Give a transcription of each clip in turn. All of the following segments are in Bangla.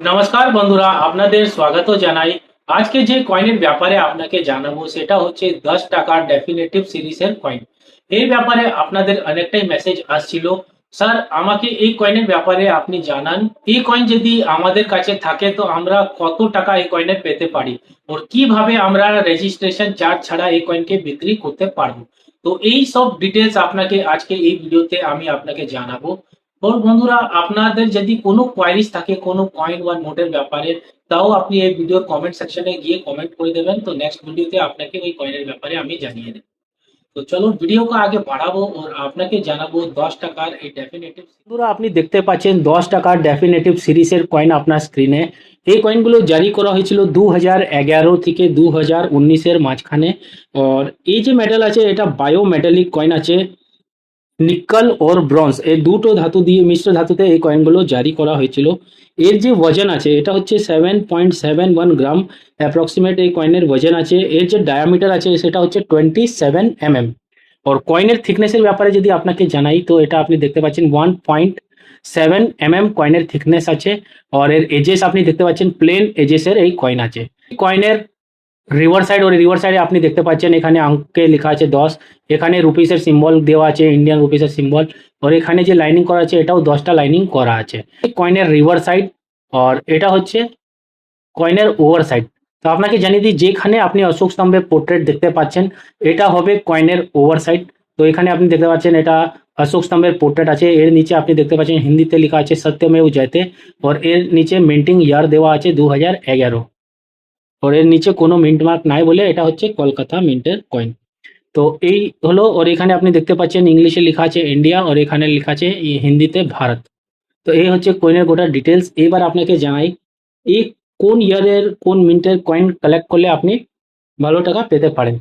নমস্কার বন্ধুরা, আপনাদের স্বাগত জানাই। আজকে যে কয়েনের ব্যাপারে আপনাকে জানাব, সেটা হচ্ছে দশ টাকার ডেফিনেটিভ সিরিজের কয়েন এই ব্যাপারে আপনাদের অনেকটাই মেসেজ আসছিল। স্যার, আমাকে এই কয়েনের ব্যাপারে আপনি জানান। এই কয়েন যদি আমাদের কাছে থাকে, তো আমরা কত টাকা এই কয়েনের পেতে পারি? ওর কীভাবে আমরা রেজিস্ট্রেশন চার্জ ছাড়া এই কয়েনকে বিক্রি করতে পারব? তো এই সব ডিটেলস আপনাকে আজকে এই ভিডিওতে আমি আপনাকে জানাব। ওর বন্ধুরা, আপনাদের যদি কোনো কোয়ারিজ থাকে কোনো কয়েন বা নোটের ব্যাপারে, তাও আপনি এই ভিডিওর কমেন্ট সেকশনে গিয়ে কমেন্ট করে দেবেন। তো নেক্সট ভিডিওতে আপনাকে ওই কয়েনের ব্যাপারে আমি জানিয়ে দেব। তো চলুন ভিডিওকে আগে বাড়াবো আর আপনাকে জানাব দশ টাকার এই ডেফিনেটিভ বন্ধুরা, আপনি দেখতে পাচ্ছেন দশ টাকার ডেফিনেটিভ সিরিজের কয়েন আপনার স্ক্রিনে এই কয়েনগুলো জারি করা হয়েছিল দু হাজার এগারো থেকে দু হাজার উনিশের মাঝখানে। আর এই যে মেটাল আছে, এটা বায়ো মেটালিক কয়েন আছে। নিকল ওর ব্রোঞ্জ, এই দুটো ধাতু দিয়ে, মিশ্র ধাতুতে এই কয়েনগুলো জারি করা হয়েছিল। এর যে ওজন আছে, এটা হচ্ছে seven point seven one gram approximate এই কয়েনের ওজন আছে। এর যে ডায়ামিটার আছে, সেটা হচ্ছে টোয়েন্টি সেভেন এম এম ওর কয়েনের থিকনেসের ব্যাপারে যদি আপনাকে জানাই, তো এটা আপনি দেখতে পাচ্ছেন one point seven M M কয়েনের থিকনেস আছে। আর এর এজেস আপনি দেখতে পাচ্ছেন প্লেন এজেসের এই কয়েন আছে। কয়েনের রিভার সাইড ওর রিভার সাইডে আপনি দেখতে পাচ্ছেন এখানে অঙ্কে লেখা আছে দশ। এখানে রুপিসের সিম্বল দেওয়া আছে ইন্ডিয়ান রুপিসের সিম্বল আর এখানে যে লাইনিং করা আছে, এটাও দশটা লাইনিং করা আছে। কয়েনের রিভার সাইড আর এটা হচ্ছে কয়েনের ওভার সাইড তো আপনাকে জানিয়ে দিই, যেখানে আপনি অশোক স্তম্ভের পোর্ট্রেট দেখতে পাচ্ছেন, এটা হবে কয়েনের ওভার সাইড তো এখানে আপনি দেখতে পাচ্ছেন, এটা অশোক স্তম্ভের পোর্ট্রেট আছে। এর নিচে আপনি দেখতে পাচ্ছেন, হিন্দিতে লেখা আছে, সত্যমেও জয়তে। আর এর নিচে মিন্টিং ইয়ার দেওয়া আছে দু হাজার এগারো। ওর এর নিচে কোনো মিন্ট মার্ক নাই বলে এটা হচ্ছে কলকাতা মিন্টের কয়েন তো এই হলো ওর এখানে আপনি দেখতে পাচ্ছেন ইংলিশে লেখা আছে ইন্ডিয়া আর এখানে লেখা আছে হিন্দিতে ভারত। তো এই হচ্ছে কয়েনের গোটা ডিটেলস এবার আপনাকে জানাই এই কোন ইয়ারের কোন মিন্টের কয়েন কালেক্ট করলে আপনি ভালো টাকা পেতে পারেন?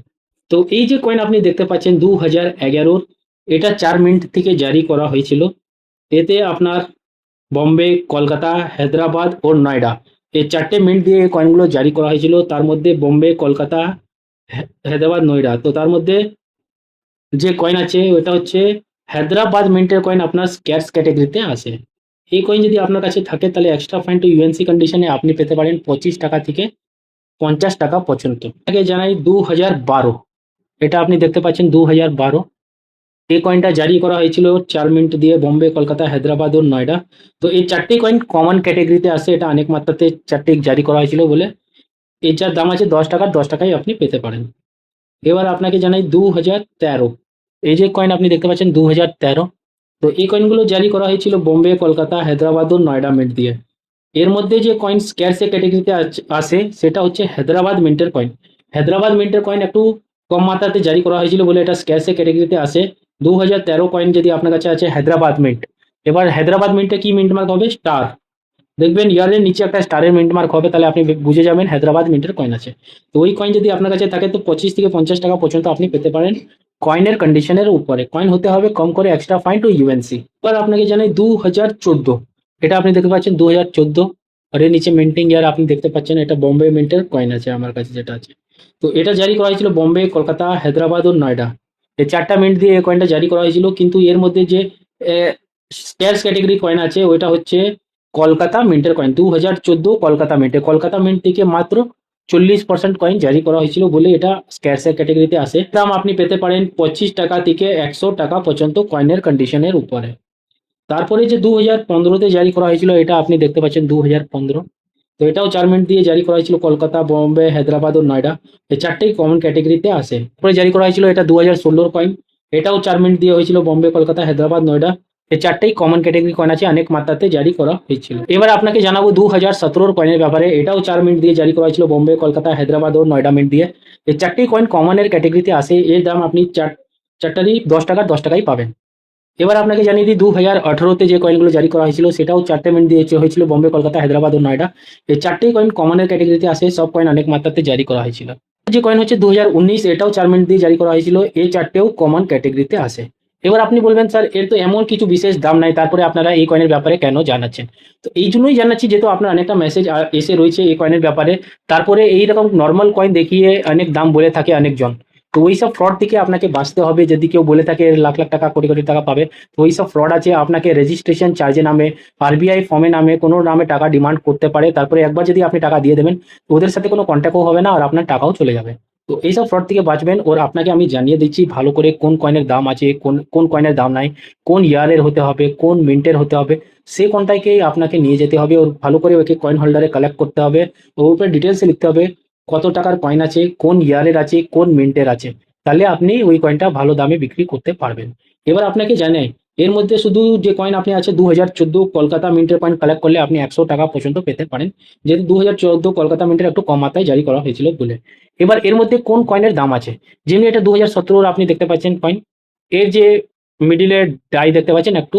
তো এই যে কয়েন আপনি দেখতে পাচ্ছেন দু হাজার এগারোর এটা চার মিনিট থেকে জারি করা হয়েছিল। এতে আপনার বম্বে, কলকাতা, হায়দ্রাবাদ ও নয়ডা। এই চারটে মিনিট দিয়ে এই কয়েনগুলো জারি করা হয়েছিল। তার মধ্যে বোম্বে, কলকাতা হায়দ্রাবাদ, নয়ডা। তো তার মধ্যে যে কয়েন আছে, ওটা হচ্ছে হায়দ্রাবাদ মিন্টের কয়েন আপনার স্ক্যাটস ক্যাটাগরিতে আসে। এই কয়েন যদি আপনার কাছে থাকে, তাহলে এক্সট্রা ফাইন টু ইউএনসি কন্ডিশনে আপনি পেতে পারেন পঁচিশ টাকা থেকে পঞ্চাশ টাকা পর্যন্ত। আগে জানাই দু হাজার বারো। এটা আপনি দেখতে পাচ্ছেন দু হাজার বারো। এই কয়েনটা জারি করা হয়েছিল চার মিনিট দিয়ে বোম্বে, কলকাতা, হায়দ্রাবাদ ও নয়ডা। তো এই চারটি কয়েন কমন ক্যাটাগরিতে আসে, এটা অনেক মাত্রাতে চারটি জারি করা হয়েছিল বলে। এর যার দাম আছে দশ টাকা, দশ টাকায় আপনি পেতে পারেন। এবার আপনাকে জানাই দু হাজার তেরো। এই যে কয়েন আপনি দেখতে পাচ্ছেন দু হাজার তেরো। তো এই কয়েনগুলো জারি করা হয়েছিল বোম্বে, কলকাতা, হায়দ্রাবাদ ও নয়ডা মিন্ট দিয়ে। এর মধ্যে যে কয়েন স্ক্যারসে ক্যাটাগরিতে আসে, সেটা হচ্ছে হায়দ্রাবাদ মিন্টের কয়েন হায়দ্রাবাদ মিন্টের কয়েন একটু কম মাত্রাতে জারি করা হয়েছিল বলে এটা স্ক্যারসে ক্যাটাগরিতে আসে। দু হাজার তেরো কয়েন যদি আপনার কাছে আছে হায়দ্রাবাদ মিন্ট এবার হায়দ্রাবাদ মিন্টে কি মিন্ট মার্ক হবে? স্টার দেখবেন ইয়ারের নিচে একটা স্টারের মিন্ট মার্ক হবে, তাহলে আপনি বুঝে যাবেন হায়দ্রাবাদ মিন্টের কয়েন আছে। তো ওই কয়েন যদি আপনার কাছে থাকে, তো পঁচিশ থেকে পঞ্চাশ টাকা পর্যন্ত আপনি পেতে পারেন কয়েনের কন্ডিশনের উপরে। কয়েন হতে হবে কম করে এক্সট্রা ফাইন টু ইউএনসি এবার আপনাকে জানাই দু হাজার চোদ্দ। এটা আপনি দেখতে পাচ্ছেন দু হাজার চোদ্দ। আর এর নিচে মিন্টিং ইয়ার আপনি দেখতে পাচ্ছেন, এটা বোম্বে মিন্টের কয়েন আছে, আমার কাছে যেটা আছে। তো এটা জারি করা হয়েছিল বোম্বে কলকাতা হায়দ্রাবাদ ও নয়ডা এই চারটা মিনিট দিয়ে এই কয়েনটা জারি করা হয়েছিল, কিন্তু এর মধ্যে যে স্কেয়ার্স ক্যাটেগরি কয়েন আছে, ওইটা হচ্ছে কলকাতা মিন্টের কয়েন দু হাজার চোদ্দ কলকাতা মিন্টে। কলকাতা মিন্ট থেকে মাত্র চল্লিশ পার্সেন্ট কয়েন জারি করা হয়েছিল বলে এটা স্ক্যারসের ক্যাটেগরিতে আসে। দাম আপনি পেতে পারেন পঁচিশ টাকা থেকে একশো টাকা পর্যন্ত কয়েনের কন্ডিশনের উপরে। তারপরে যে দু হাজার পনেরোতে জারি করা হয়েছিল, এটা আপনি দেখতে পাচ্ছেন দু হাজার পনেরো। তো এটাও চার মিনিট দিয়ে জারি করা হয়েছিল কলকাতা, বোম্বে, হায়দ্রাবাদ ও নয়ডা। এই চারটেই কমন ক্যাটাগরিতে আসে। তারপরে জারি করা হয়েছিল এটা দু হাজার ষোলোর কয়েন এটাও চার মিনিট দিয়ে হয়েছিল বোম্বে, কলকাতা, হায়দ্রাবাদ, নয়ডা। এই চারটেই কমন ক্যাটাগরি কয়েন আছে, অনেক মাত্রাতে জারি করা হয়েছিল। এবার আপনাকে জানাব দু হাজার সতেরোর কয়েনের ব্যাপারে। এটাও চার মিনিট দিয়ে জারি করা হয়েছিল বোম্বে, কলকাতা, হায়দ্রাবাদ ও নয়ডা মিনিট দিয়ে। এই চারটি কয়েন কমনের ক্যাটাগরিতে আসে। এর দাম আপনি চার, চারটারই দশ টাকার দশ টাকাই পাবেন। এবার আপনাকে জানিয়ে দিই দু হাজার আঠারোতে যে কয়েনগুলো জারি করা হয়েছিল, সেটাও চারটে মিনিট দিয়ে হয়েছিল বোম্বে কলকাতা হায়দ্রাবাদ ও নয়ডা এই চারটেই কয়েন কমনের ক্যাটাগরিতে আসে, সব কয়েন অনেক মাত্রাতে জারি করা হয়েছিল। যে কয়েন হচ্ছে দু হাজার উনিশ, এটাও চার মিনিট দিয়ে জারি করা হয়েছিল, এই চারটেও কমন ক্যাটাগরিতে আসে। এবার আপনি বলবেন, স্যার, এর তো এমন কিছু বিশেষ দাম নাই, তারপরে আপনারা এই কয়েনের ব্যাপারে কেন জানাচ্ছেন? তো এই জন্যই জানাচ্ছি, যেহেতু আপনার অনেকটা মেসেজ এসে রয়েছে এই কয়েনের ব্যাপারে, তারপরে এই রকম নর্মাল কয়েন দেখিয়ে অনেক দাম বলে থাকে অনেকজন। তো ওই সব ফ্রড থেকে আপনাকে বাঁচতে হবে। যদি কেউ বলে থাকে লাখ লাখ টাকা, কোটি কোটি টাকা পাবে, তো ওই সব ফ্রড আছে। আপনাকে রেজিস্ট্রেশন চার্জে নামে আরবিআই ফর্মে নামে, কোনো নামে টাকা ডিমান্ড করতে পারে। তারপরে একবার যদি আপনি টাকা দিয়ে দেবেন, তো ওদের সাথে কোনো কন্ট্যাক্টও হবে না আর আপনার টাকাও চলে যাবে। তো এইসব ফ্রড থেকে বাঁচবেন ওর আপনাকে আমি জানিয়ে দিচ্ছি ভালো করে কোন কয়েনের দাম আছে, কোন কোন কয়েনের দাম নাই, কোন ইয়ারের হতে হবে, কোন মিন্টের হতে হবে, সে কোনটাকেই আপনাকে নিয়ে যেতে হবে। ওর ভালো করে ওকে কয়েন হোল্ডারে কালেক্ট করতে হবে। ওর উপরে ডিটেলসে লিখতে হবে। কত টাকার কয়েন আছে, কোন ইয়ারের আছে, কোন মিন্টের আছে, তাহলে আপনি ওই কয়েনটা ভালো দামে বিক্রি করতে পারবেন। এবার আপনাকে জানে এর মধ্যে শুধু যে কয়েন আপনি আছে দু হাজার চোদ্দ কলকাতা মিন্টের কয়েন কালেক্ট করলে আপনি একশো টাকা পর্যন্ত পেতে পারেন। যেহেতু দু হাজার চোদ্দ কলকাতা মিন্টের একটু কম মাত্রায় জারি করা হয়েছিল বলে। এবার এর মধ্যে কোন কয়েনের দাম আছে? যেমনি এটা দু হাজার সতেরোর আপনি দেখতে পাচ্ছেন কয়েন এর যে মিডিলে ডাই দেখতে পাচ্ছেন একটু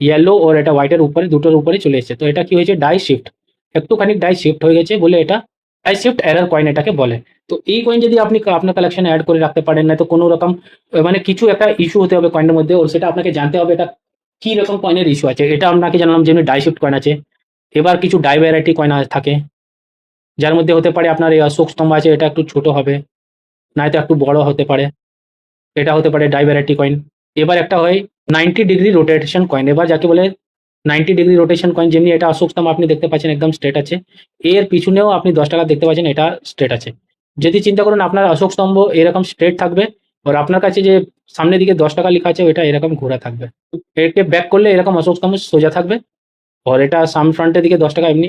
ইয়েলো ওর এটা হোয়াইটের উপরে, দুটোর উপরে চলে এসেছে। তো এটা কি হয়েছে? ডাই শিফট একটুখানি ডাই শিফট হয়ে গেছে বলে এটা ডাই শিফট এরার কয়েন এটাকে বলে। তো এই কয়েন যদি আপনি আপনার কালেকশনে অ্যাড করে রাখতে পারেন না তো কোনো রকম মানে কিছু একটা ইস্যু হতে হবে কয়েনের মধ্যে, ওর সেটা আপনাকে জানতে হবে এটা কি রকম কয়েনের ইস্যু আছে। এটা আপনাকে জানলাম যেমনি ডাই শিফট কয়েন আছে। এবার কিছু ডাই ভ্যারাইটি কয়েন থাকে। যার মধ্যে হতে পারে আপনার এই অশোক স্তম্ভ আছে, এটা একটু ছোট হবে, নয়তো একটু বড় হতে পারে। এটা হতে পারে ডাই ভ্যারাইটি কয়েন এবার একটা হয় নাইনটি ডিগ্রি রোটেশন কয়েন এবার যাকে বলে নাইনটি ডিগ্রি রোটেশন কয়েন যেমনি এটা অশোক স্তম্ভ আপনি দেখতে পাচ্ছেন একদম স্ট্রেট আছে। এর পিছনেও আপনি দশ টাকা দেখতে পাচ্ছেন, এটা স্ট্রেট আছে। যদি চিন্তা করুন, আপনার অশোক স্তম্ভ এরকম স্ট্রেট থাকবে, আর আপনার কাছে যে সামনের দিকে দশ টাকা লেখা আছে, ওইটা এরকম ঘোরা থাকবে। একে ব্যাক করলে এরকম অশোক স্তম্ভ সোজা থাকবে, আর এটা সাম ফ্রন্টের দিকে দশ টাকা এমনি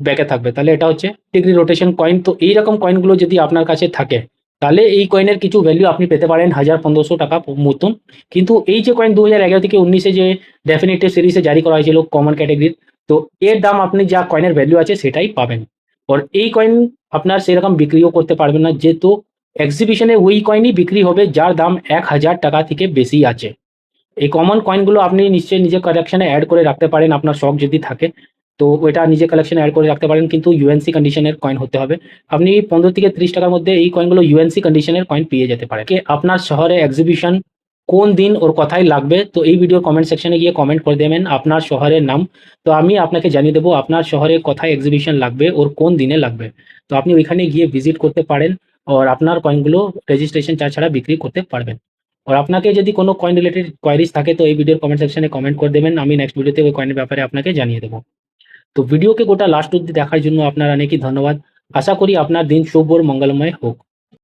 ব্যাকে থাকবে। তাহলে এটা হচ্ছে ডিগ্রি রোটেশন কয়েন তো এইরকম কয়েনগুলো যদি আপনার কাছে থাকে তাহলে এই কয়েনের কিছু ভ্যালু আপনি পেতে পারেন হাজার পনেরোশো টাকা মতন। কিন্তু এই যে কয়েন দু হাজার এগারো থেকে উনিশে যে ডেফিনেটিভ সিরিজে জারি করা হয়েছিল কমন ক্যাটাগরির তো এর দাম আপনি যা কয়েনের ভ্যালু আছে সেটাই পাবেন। আর এই কয়েন আপনার সেরকম বিক্রিও করতে পারবেন না, যেহেতু এক্সিবিশনে ওই কয়েনই বিক্রি হবে যার দাম এক হাজার টাকা থেকে বেশি আছে। এই কমন কয়েনগুলো আপনি নিশ্চয়ই নিজের কালেকশনে অ্যাড করে রাখতে পারেন, আপনার শখ যদি থাকে। তো ওইটা নিজের কালেকশনে অ্যাড করে রাখতে পারেন, কিন্তু ইউএনসি কন্ডিশনের কয়েন হতে হবে। আপনি পনেরো থেকে ত্রিশ টাকার মধ্যে এই কয়েনগুলো ইউএনসি কন্ডিশনের কয়েন পেয়ে যেতে পারে আপনার শহরে এক্সিবিশন কোন দিন ওর কথাই লাগবে? তো এই ভিডিওর কমেন্ট সেকশনে গিয়ে কমেন্ট করে দেবেন আপনার শহরের নাম। তো আমি আপনাকে জানিয়ে দেবো আপনার শহরে কোথায় এক্সিবিশন লাগবে, ওর কোন দিনে লাগবে। তো আপনি ওইখানে গিয়ে ভিজিট করতে পারেন আর আপনার কয়েনগুলো রেজিস্ট্রেশন চার্জ ছাড়া বিক্রি করতে পারবেন। আর আপনাকে যদি কোনো কয়েন রিলেটেড কোয়ারিজ থাকে, তো এই ভিডিওর কমেন্ট সেকশনে কমেন্ট করে দেবেন। আমি নেক্সট ভিডিওতে ওই কয়েনের ব্যাপারে আপনাকে জানিয়ে দেবো। তো ভিডিওকে গোটা লাস্ট অব্দি দেখার জন্য আপনার অনেকই ধন্যবাদ। আশা করি আপনার দিন শুভ ওর মঙ্গলময় হোক।